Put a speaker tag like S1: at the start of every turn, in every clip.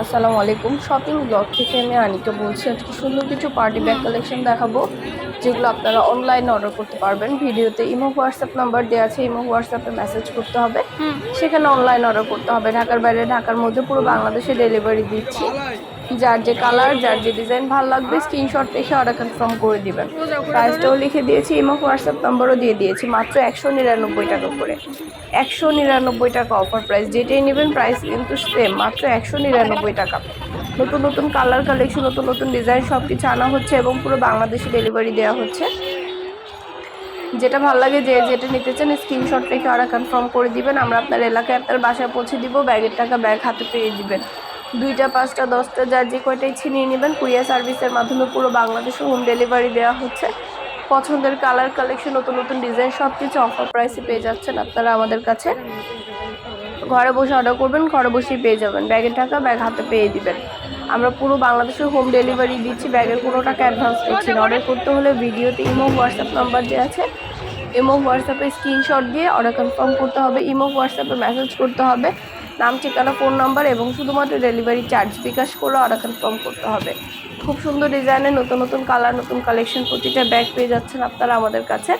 S1: আসসালামু আলাইকুম। Shopping blog থেকে আমি আনিকা বলছি। আজকে সুন্দর কিছু পার্টি ব্যাগ কালেকশন দেখাবো। যেগুলো আপনারা অনলাইনে অর্ডার করতে পারবেন। ভিডিওতে ইমো হোয়াটসঅ্যাপ নাম্বার দেওয়া আছে ইমো হোয়াটসঅ্যাপে মেসেজ করতে হবে। সেখানে অনলাইন অর্ডার করতে হবে। ঢাকার বাইরে ঢাকার মধ্যে পুরো বাংলাদেশে ডেলিভারি দিচ্ছি। যার যে কালার যার যে ডিজাইন ভালো লাগবে স্ক্রিনশট রেখে অর্ডার কনফার্ম করে দিবেন। প্রাইসটাও লিখে দিয়েছি ইমো হোয়াটসঅ্যাপ নাম্বারও দিয়ে দিয়েছি। মাত্র একশো নিরানব্বই টাকা করে। একশো নিরানব্বই টাকা অফার প্রাইস যেটাই নেবেন প্রাইস কিন্তু সেম মাত্র একশো নিরানব্বই টাকা। নতুন নতুন কালার কালেকশন নতুন নতুন ডিজাইন সব কিছু আনা হচ্ছে এবং পুরো বাংলাদেশে ডেলিভারি দেওয়া হচ্ছে। যেটা ভালো লাগে যে যেটা নিতে চান স্ক্রিনশট রেখে অর্ডার কনফার্ম করে দিবেন। আমরা আপনার এলাকায় আপনার বাসায় পৌঁছে দিব, ব্যাগের টাকা ব্যাগ হাতে পেয়ে দিবেন। দুইটা, পাঁচটা, দশটা যার যে কয়টাই ছিনিয়ে নেবেন, কুরিয়ার সার্ভিসের মাধ্যমে পুরো বাংলাদেশে হোম ডেলিভারি দেওয়া হচ্ছে। পছন্দের কালার কালেকশন নতুন নতুন ডিজাইন সব কিছু অফার প্রাইসে পেয়ে যাচ্ছেন আপনারা আমাদের কাছে। ঘরে বসে অর্ডার করবেন, ঘরে বসেই পেয়ে যাবেন। ব্যাগের টাকা ব্যাগ হাতে পেয়ে দিবেন। আমরা পুরো বাংলাদেশে হোম ডেলিভারি দিচ্ছি ব্যাগের কোনো টাকা অ্যাডভান্স নিচ্ছি না অর্ডার করতে হলে ভিডিওতে ইমো হোয়াটসঅ্যাপ নাম্বার যে আছে। ইমো হোয়াটসঅ্যাপে স্ক্রিনশট দিয়ে অর্ডার কনফার্ম করতে হবে। ইমো হোয়াটসঅ্যাপে মেসেজ করতে হবে। নাম ঠিকানা ফোন নাম্বার এবং শুধুমাত্র ডেলিভারি চার্জ বিকাশ করে অর্ডার কনফার্ম করতে হবে। খুব সুন্দর ডিজাইনের নতুন নতুন কালার নতুন কালেকশন প্রতিটা ব্যাগ পেয়ে যাচ্ছেন আপনারা আমাদের কাছে।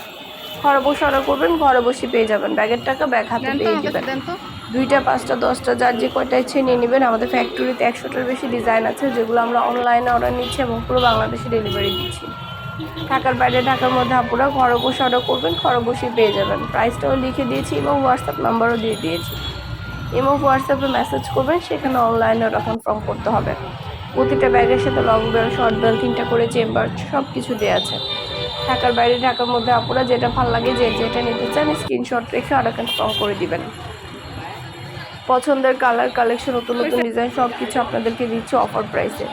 S1: ঘরে বসে অর্ডার করবেন ঘরে বসে পেয়ে যাবেন। ব্যাগের টাকা ব্যাগ হাতে পেয়ে যাবেন। দুইটা, পাঁচটা, দশটা, যার যে কয়টা ইচ্ছে নিয়ে নেবেন, আমাদের ফ্যাক্টরিতে একশোটার বেশি ডিজাইন আছে, যেগুলো আমরা অনলাইনে অর্ডার নিচ্ছি এবং পুরো বাংলাদেশে ডেলিভারি দিচ্ছি। ঢাকার বাইরে, ঢাকার মধ্যে আপনারা ঘরে বসে অর্ডার করবেন, ঘরে বসেই পেয়ে যাবেন। প্রাইসটাও লিখে দিয়েছি এবং হোয়াটসঅ্যাপ নাম্বারও দিয়ে দিয়েছি। এবং হোয়াটসঅ্যাপে মেসেজ করবেন, সেখানে অনলাইনে ওটা কনফার্ম করতে হবে। প্রতিটা ব্যাগের সাথে লং বেল শর্ট বেল তিনটা করে চেম্বার সব কিছু দেওয়া আছে। ঢাকার বাইরে, ঢাকার মধ্যে আপনারা যেটা ভালো লাগে, যে যেটা নিতে চান স্ক্রিনশট রেখে অর্ডার কনফার্ম করে দিবেন। পছন্দের কালার কালেকশন নতুন নতুন ডিজাইন সব কিছু আপনাদেরকে দিচ্ছে অফার প্রাইসে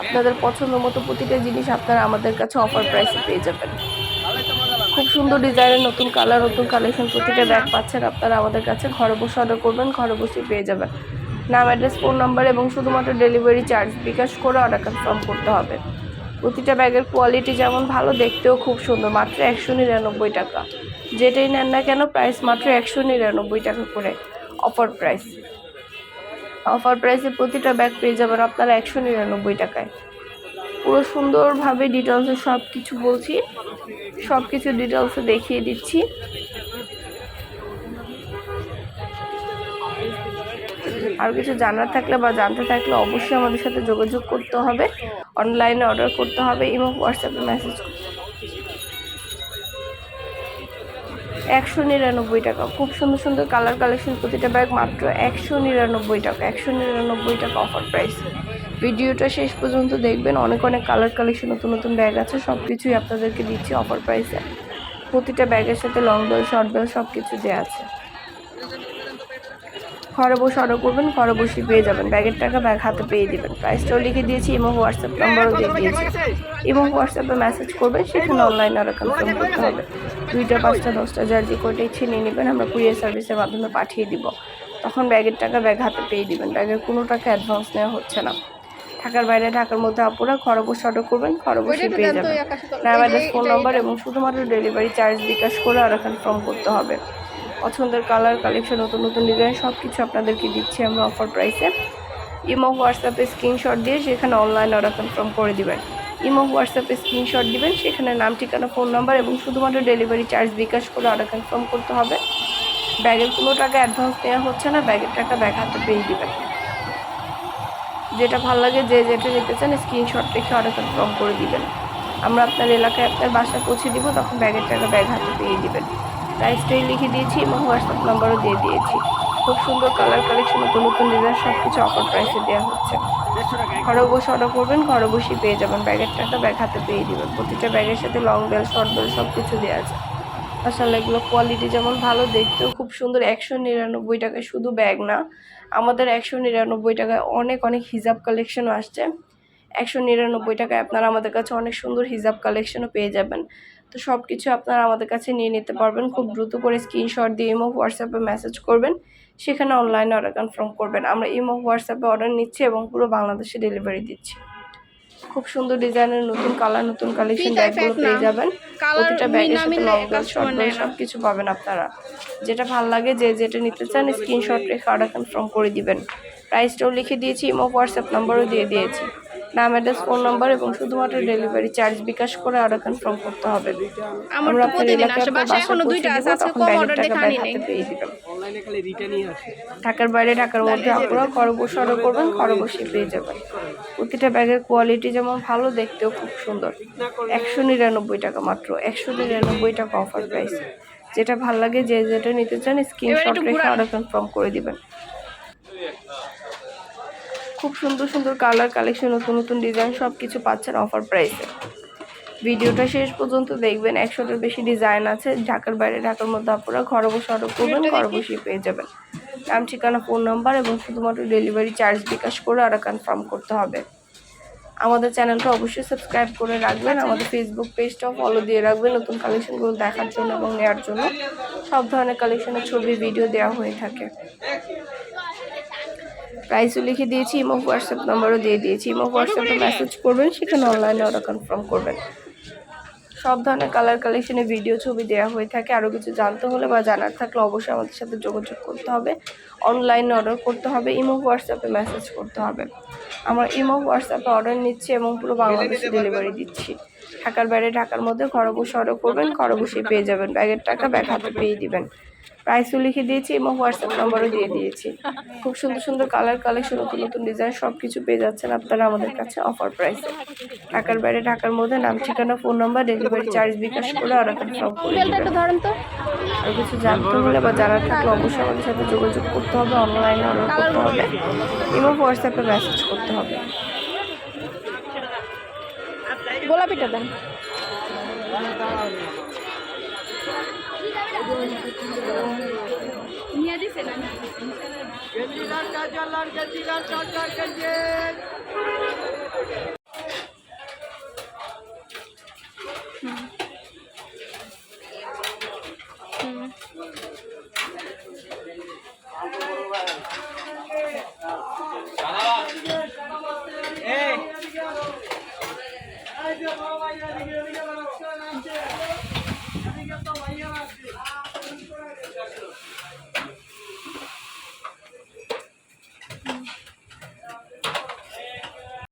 S1: আপনাদের পছন্দ মতো প্রতিটা জিনিস আপনারা আমাদের কাছে অফার প্রাইসে পেয়ে যাবেন। খুব সুন্দর ডিজাইনের নতুন কালার নতুন কালেকশন প্রতিটা ব্যাগ পাচ্ছেন আপনারা আমাদের কাছে। ঘরে বসে অর্ডার করবেন ঘরে বসে পেয়ে যাবেন। নাম অ্যাড্রেস ফোন নাম্বার এবং শুধুমাত্র ডেলিভারি চার্জ বিকাশ করে অর্ডার কনফার্ম করতে হবে। প্রতিটা ব্যাগের কোয়ালিটি যেমন ভালো দেখতেও খুব সুন্দর। মাত্র একশো নিরানব্বই টাকা। যেটাই নেন না কেন প্রাইস মাত্র একশো নিরানব্বই টাকা করে। Offer price. অফার প্রাইসে প্রতিটা ব্যাগ পেয়ে যাবেন আপনারা একশো নিরানব্বই টাকায়। পুরো সুন্দরভাবে ডিটেলসে সব কিছু বলছি। সব কিছু ডিটেলসে দেখিয়ে দিচ্ছি। আর কিছু জানার থাকলে বা জানতে থাকলে অবশ্যই আমাদের সাথে যোগাযোগ করতে হবে। অনলাইনে অর্ডার করতে হবে এবং হোয়াটসঅ্যাপে মেসেজ করতে একশো নিরানব্বই টাকা। খুব সুন্দর সুন্দর কালার কালেকশন প্রতিটা ব্যাগ মাত্র একশো নিরানব্বই টাকা, একশো নিরানব্বই টাকা অফার প্রাইস। ভিডিওটা শেষ পর্যন্ত দেখবেন। অনেক অনেক কালার কালেকশন, নতুন নতুন ব্যাগ আছে সব কিছুই আপনাদেরকে দিচ্ছি অফার প্রাইসে। প্রতিটা ব্যাগের সাথে লং বেল শর্ট বেল সব কিছু দেওয়া আছে। ঘরে বসে অর্ডার করবেন ঘরে বসে পেয়ে যাবেন। ব্যাগের টাকা ব্যাগ হাতে পেয়ে দেবেন। প্রাইসটাও লিখে দিয়েছি এবং হোয়াটসঅ্যাপ নাম্বারও দিয়ে দিয়েছি। এবং হোয়াটসঅ্যাপে মেসেজ করবেন সেখানে অনলাইনে অর্ডার কনফার্ম করতে হবে। দুইটা পাঁচটা দশটা যার যে কয়টা ইচ্ছে নিয়ে নেবেন আমরা কুরিয়ার সার্ভিসের মাধ্যমে পাঠিয়ে দিব। তখন ব্যাগের টাকা ব্যাগ হাতে পেয়ে দিবেন। ব্যাগের কোনো টাকা অ্যাডভান্স নেওয়া হচ্ছে না। ঢাকার বাইরে ঢাকার মধ্যে আপুরা ঘরে বসে অর্ডার করবেন ঘরে বসে পেয়ে যাবেন। অ্যাড্রেস ফোন নাম্বার এবং শুধুমাত্র ডেলিভারি চার্জ বিকাশ করে অর্ডার কনফার্ম করতে হবে। পছন্দের কালার কালেকশন নতুন নতুন ডিজাইন সব কিছু আপনাদেরকে দিচ্ছি আমরা অফার প্রাইসে ইমো হোয়াটসঅ্যাপে স্ক্রিনশট দিয়ে সেখানে অনলাইন অর্ডার কনফার্ম করে দিবেন। ইমো হোয়াটসঅ্যাপে স্ক্রিনশট দিবেন, সেখানে নাম, ঠিকানা ফোন নাম্বার এবং শুধুমাত্র ডেলিভারি চার্জ বিকাশ করে অর্ডার কনফার্ম করতে হবে। ব্যাগের কোনো টাকা অ্যাডভান্স নেওয়া হচ্ছে না ব্যাগের টাকা ব্যাগ হাতে পেয়ে দিবেন। যেটা ভালো লাগে, যে যেটা নিতে চান স্ক্রিনশট রেখে অর্ডার কনফার্ম করে দিবেন। আমরা আপনার এলাকায় আপনার বাসায় পৌঁছে দিব, তখন ব্যাগের টাকা ব্যাগ হাতে পেয়ে দিবেন। প্রাইসটাই লিখে দিয়েছি এবং হোয়াটসঅ্যাপ নাম্বারও দিয়ে দিয়েছি। খুব সুন্দর কালার কালেকশন নতুন নতুন ডিজাইন সব কিছু অফার প্রাইসে দেওয়া হচ্ছে। ঘরে বসে অর্ডার করবেন, ঘরে বসেই পেয়ে যাবেন। ব্যাগের টাকা ব্যাগ হাতে পেয়ে দিবেন। প্রতিটা ব্যাগের সাথে লং বেল শর্ট বেল সব কিছু দেওয়া আছে। আসলে এগুলো কোয়ালিটি যেমন ভালো, দেখতেও খুব সুন্দর। একশো নিরানব্বই টাকায় শুধু ব্যাগ না, আমাদের একশো নিরানব্বই টাকায় অনেক অনেক হিজাব কালেকশনও আসছে। একশো নিরানব্বই টাকায় আপনারা আমাদের কাছে অনেক সুন্দর হিজাব কালেকশনও পেয়ে যাবেন। তো সব কিছু আপনারা আমাদের কাছে নিয়ে নিতে পারবেন। খুব দ্রুত করে স্ক্রিনশট দিয়ে ইমো হোয়াটসঅ্যাপে মেসেজ করবেন। সেখানে অনলাইনে অর্ডার কনফার্ম করবেন। আমরা ইমো হোয়াটসঅ্যাপে অর্ডার নিচ্ছি এবং পুরো বাংলাদেশে ডেলিভারি দিচ্ছি। খুব সুন্দর ডিজাইনের নতুন কালার নতুন কালেকশন ব্যাগগুলো পেয়ে যাবেন। প্রতিটা ব্যাগের সাথে লং বেল শর্ট বেল সব কিছু পাবেন আপনারা। যেটা ভালো লাগে যে যেটা নিতে চান স্ক্রিনশট রেখে অর্ডার কনফার্ম করে দিবেন। প্রাইসটাও লিখে দিয়েছি ইমো হোয়াটসঅ্যাপ নাম্বারও দিয়ে দিয়েছি। নাম অ্যাড্রেস ফোন নাম্বার এবং শুধুমাত্র ডেলিভারি চার্জ বিকাশ করে আরও কনফার্ম করতে হবে।
S2: আমরা
S1: আপনার
S2: প্রতিদিন
S1: এলাকায় আপনার
S2: দুইটা
S1: পৌঁছে
S2: আছে আজকে
S1: তখন
S2: কম
S1: ব্যাগের
S2: অর্ডার
S1: টাকা ব্যাগ
S2: নাই।
S1: হাতে পেয়ে দিবেন
S3: অনলাইনে খালি রিটার্নই আসে।
S1: ঢাকার বাইরে ঢাকার মধ্যে আপনারা বসে অর্ডার করবেন বসে পেয়ে যাবেন। প্রতিটা ব্যাগের কোয়ালিটি যেমন ভালো দেখতেও খুব সুন্দর। একশো নিরানব্বই টাকা মাত্র একশো নিরানব্বই টাকা অফার প্রাইস যেটা ভালো লাগে যে যেটা নিতে চান স্ক্রিনশট রেখে। অর্ডার কনফার্ম করে দিবেন। খুব সুন্দর সুন্দর কালার কালেকশন নতুন নতুন ডিজাইন সব কিছু পাচ্ছেন অফার প্রাইসে ভিডিওটা শেষ পর্যন্ত দেখবেন একশোটার বেশি ডিজাইন আছে ঢাকার বাইরে ঢাকার মধ্যে আপনারা ঘরে বসে অর্ডার করবেন ঘরে বসে পেয়ে যাবেন। নাম ঠিকানা ফোন নাম্বার এবং শুধুমাত্র ডেলিভারি চার্জ বিকাশ করে আর কনফার্ম করতে হবে। আমাদের চ্যানেলটা অবশ্যই সাবস্ক্রাইব করে রাখবেন আমাদের ফেসবুক পেজটাও ফলো দিয়ে রাখবেন নতুন কালেকশনগুলো দেখার জন্য এবং নেওয়ার জন্য। সব ধরনের কালেকশনের ছবি ভিডিও দেওয়া হয়ে থাকে। প্রাইসও লিখে দিয়েছি ইমো হোয়াটসঅ্যাপ নাম্বারও দিয়ে দিয়েছি। ইমো হোয়াটসঅ্যাপে মেসেজ করবেন, সেখানে অনলাইনে অর্ডার কনফার্ম করবেন। সব ধরনের কালার কালেকশনে ভিডিও ছবি দেওয়া হয়ে থাকে। আরও কিছু জানতে হলে বা জানার থাকলে অবশ্যই আমাদের সাথে যোগাযোগ করতে হবে। অনলাইনে অর্ডার করতে হবে ইমো হোয়াটসঅ্যাপে মেসেজ করতে হবে। আমরা ইমো হোয়াটসঅ্যাপে অর্ডার নিচ্ছি এবং পুরো বাংলাদেশে ডেলিভারি দিচ্ছি। ঢাকার বাইরে, ঢাকার মধ্যে ঘরে বসে অর্ডার করবেন, ঘরে বসে পেয়ে যাবেন। ব্যাগের টাকা ব্যাগ হাতে পেয়ে দিবেন। প্রাইসও লিখে দিয়েছি এবং হোয়াটসঅ্যাপ নাম্বারও দিয়ে দিয়েছি। খুব সুন্দর সুন্দর কালার কালেকশন নতুন নতুন ডিজাইন সব কিছু পেয়ে যাচ্ছেন আপনারা আমাদের কাছে অফার প্রাইসে ঢাকার বাইরে ঢাকার মধ্যে নাম ঠিকানা phone number delivery charge bKash করে অর্ডার কনফার্ম করে
S2: তো।
S1: আর কিছু জানতে হলে বা জানার থাকলে অবশ্যই আমাদের সাথে যোগাযোগ করতে হবে অনলাইনে অর্ডার করতে হবে এবং হোয়াটসঅ্যাপে মেসেজ করতে হবে।
S2: গোলাপিটা দেন। নিয়ে দিছে না
S3: এই